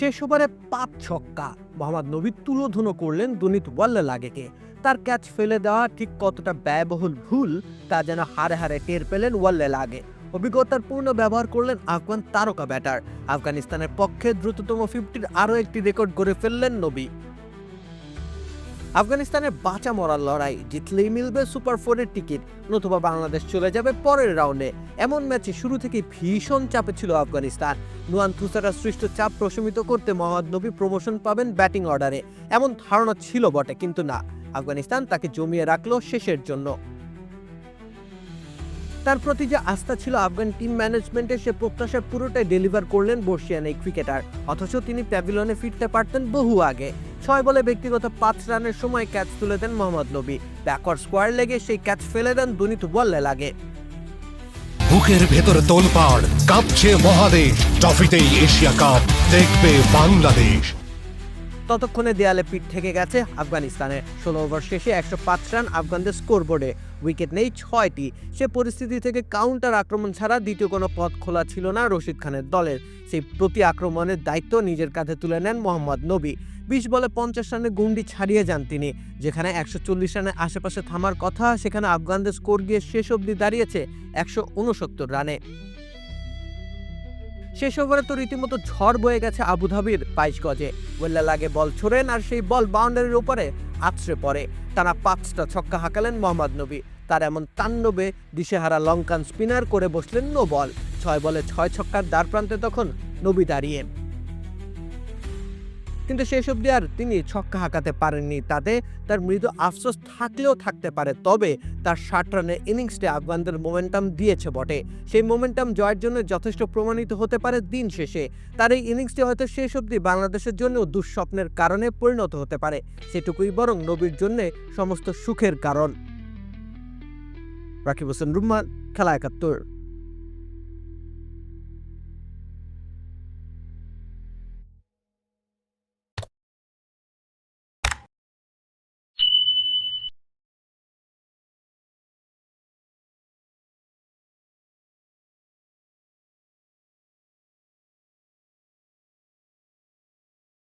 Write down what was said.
শেষ ওভারে পাঁচ ছক্কা। মোহাম্মদ নবী তুলোধুনো করলেন দুনিত ওয়াল্লা লাগেকে তার ক্যাচ ফেলে দেওয়া ঠিক কতটা ব্যয়বহুল ভুল, তা যেন হারে হারে টের পেলেন ওয়াল্লে লাগে অভিজ্ঞতার পূর্ণ ব্যবহার করলেন আফগান তারকা ব্যাটার। আফগানিস্তানের পক্ষে দ্রুততম ফিফটির আরও একটি রেকর্ড গড়ে ফেললেন নবী। আফগানিস্তানের বাঁচা মরার লড়াই জিতলেই মিলবে সুপার ফোরের টিকিট, নতুবা বাংলাদেশ চলে যাবে পরের রাউন্ডে। এমন ম্যাচে শুরু থেকে ভীষণ চাপে ছিল আফগানিস্তান। নুয়ান থুসারা সৃষ্ট চাপ প্রশমিত করতে মোহাম্মদ নবী প্রমোশন পাবেন ব্যাটিং অর্ডারে। এমন ধারণা ছিল বটে, কিন্তু না। আফগানিস্তান তাকে জমিয়ে রাখল শেষের জন্য। তার প্রতি যে আস্থা ছিল আফগান টিম ম্যানেজমেন্টে, সে প্রত্যাশা পুরোটাই ডেলিভার করলেন বর্ষিয়ান এই ক্রিকেটার। অথচ তিনি প্যাভিলনে ফিরতে পারতেন বহু আগে। ছয় বলে ব্যক্তিগত পাঁচ রানের সময় ক্যাচ তুলে দেন মোহাম্মদ নবী। ব্যাকওয়ার্ড স্কোয়ার লেগে সেই ক্যাচ ফেলে দেন দুনিত বললে লাগে বুকের ভেতরে তোলপাড় কাঁপছে মহাদেশ। ট্রফিতেই এশিয়া কাপ দেখবে বাংলাদেশ। ততক্ষণে দেয়ালে পিঠ থেকে গেছে আফগানিস্তানের ষোলো ওভার শেষে একশো পাঁচ রান আফগানদের স্কোর বোর্ডে উইকেট নেই ছয়টি। সে পরিস্থিতি থেকে কাউন্টার আক্রমণ ছাড়া দ্বিতীয় কোনো পথ খোলা ছিল না রশিদ খানের দলের। সেই প্রতি আক্রমণের দায়িত্ব নিজের কাঁধে তুলে নেন মোহাম্মদ নবী। বিশ বলে পঞ্চাশ রানে গুন্ডি ছাড়িয়ে যান তিনি, যেখানে একশো চল্লিশ রানের আশেপাশে থামার কথা সেখানে আফগানদের স্কোর গিয়ে শেষ অবধি দাঁড়িয়েছে একশো উনসত্তর রানে। শেষ ওভারে তো রীতিমতো ঝড় বয়ে গেছে আবুধাবির বাইশ গজে। ওয়েল্লা লাগে বল ছোড়েন আর সেই বল বাউন্ডারির উপরে আছড়ে পড়ে। টানা পাঁচটা ছক্কা হাঁকালেন মোহাম্মদ নবী। তার এমন তাণ্ডবে দিশেহারা লঙ্কান স্পিনার করে বসলেন নো বল। ছয় বলে ছয় ছক্কার দ্বার প্রান্তে তখন নবী দাঁড়িয়ে। কিন্তু শেষ অবধি আর তিনি ছক্কা হাঁকাতে পারেননি। তাতে তার মৃদু আফসোস থাকলেও থাকতে পারে, তবে তার ষাট রানের ইনিংসটি আফগানদের মোমেন্টাম দিয়েছে বটে। সেই মোমেন্টাম জয়ের জন্য যথেষ্ট প্রমাণিত হতে পারে দিন শেষে। তার এই ইনিংসটি হয়তো শেষ অবধি বাংলাদেশের জন্য দুঃস্বপ্নের কারণে পরিণত হতে পারে। সেটুকুই বরং নবীর জন্যে সমস্ত সুখের কারণ। রাকিব হোসেন, রুম্মান, খেলা একাত্তর।